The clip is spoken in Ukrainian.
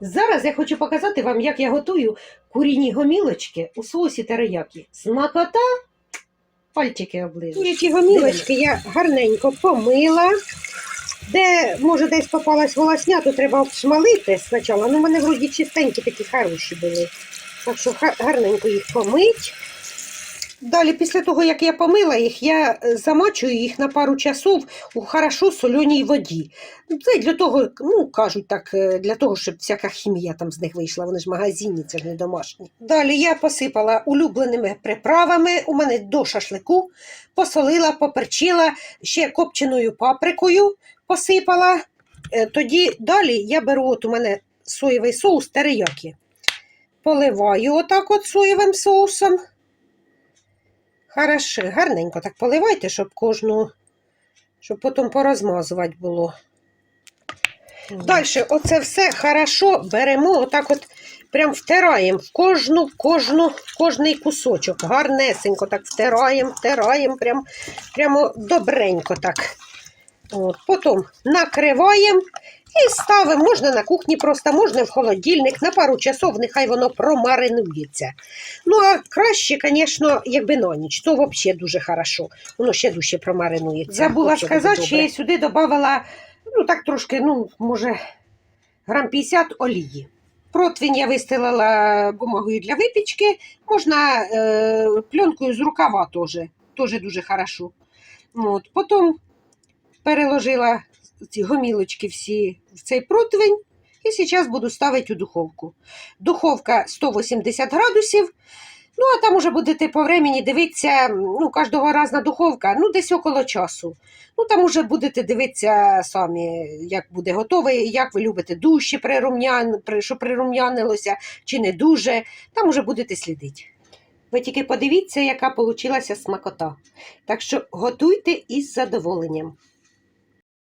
Зараз я хочу показати вам, як я готую куріні гомілочки у соусі териякі. Смакота, пальчики облизу. Курячі гомілочки я гарненько помила. Де, може, десь попалась волосня, то треба обшмалити спочатку. Ну, в мене вроді чистенькі такі хороші були. Так що гарненько їх помить. Далі, після того, як я помила їх, я е, замачую їх на пару часов у хорошо соленій воді. Ну, Це для того, ну кажуть так, е, для того, щоб всяка хімія там з них вийшла. Вони ж магазинні, це ж не домашні. Далі я посипала улюбленими приправами. У мене до шашлику посолила, поперчила ще копченою паприкою посипала. Е, Тоді далі я беру, от у мене соєвий соус териякі. Поливаю отак от соєвим соусом. Хорошо, гарненько так поливайте, щоб кожну, щоб потім порозмазувати було. Далі, оце все хорошо беремо, отак от прям втираємо в кожну, кожну, кожний кусочок. Гарнесенько так втираємо, втираємо, прям, прямо добренько так. От, потім накриваємо і ставимо, можна на кухні просто, можна в холодильник, на пару часов, нехай воно промаринується. Ну, а краще, звісно, якби на ніч, то взагалі дуже хорошо. Воно ще дужче промаринується. Забула сказати, що я сюди додавала, ну так трошки, ну, може, грам 50 олії. Противень я вистелила бумагою для випічки, можна е, пленкою з рукава теж, теж дуже хорошо. От. Потім переложила ці гомілочки всі в цей противень і зараз буду ставити у духовку. Духовка 180 градусів. Ну, а там уже будете по времені дивитися, ну, кожного разна духовка, ну, десь около часу. Ну, там уже будете дивитися самі, як буде готовий, як ви любите дужче прирум'ян, при- щоб прирум'янилося, чи не дуже. Там уже будете слідити. Ви тільки подивіться, яка получилася смакота. Так що готуйте із задоволенням.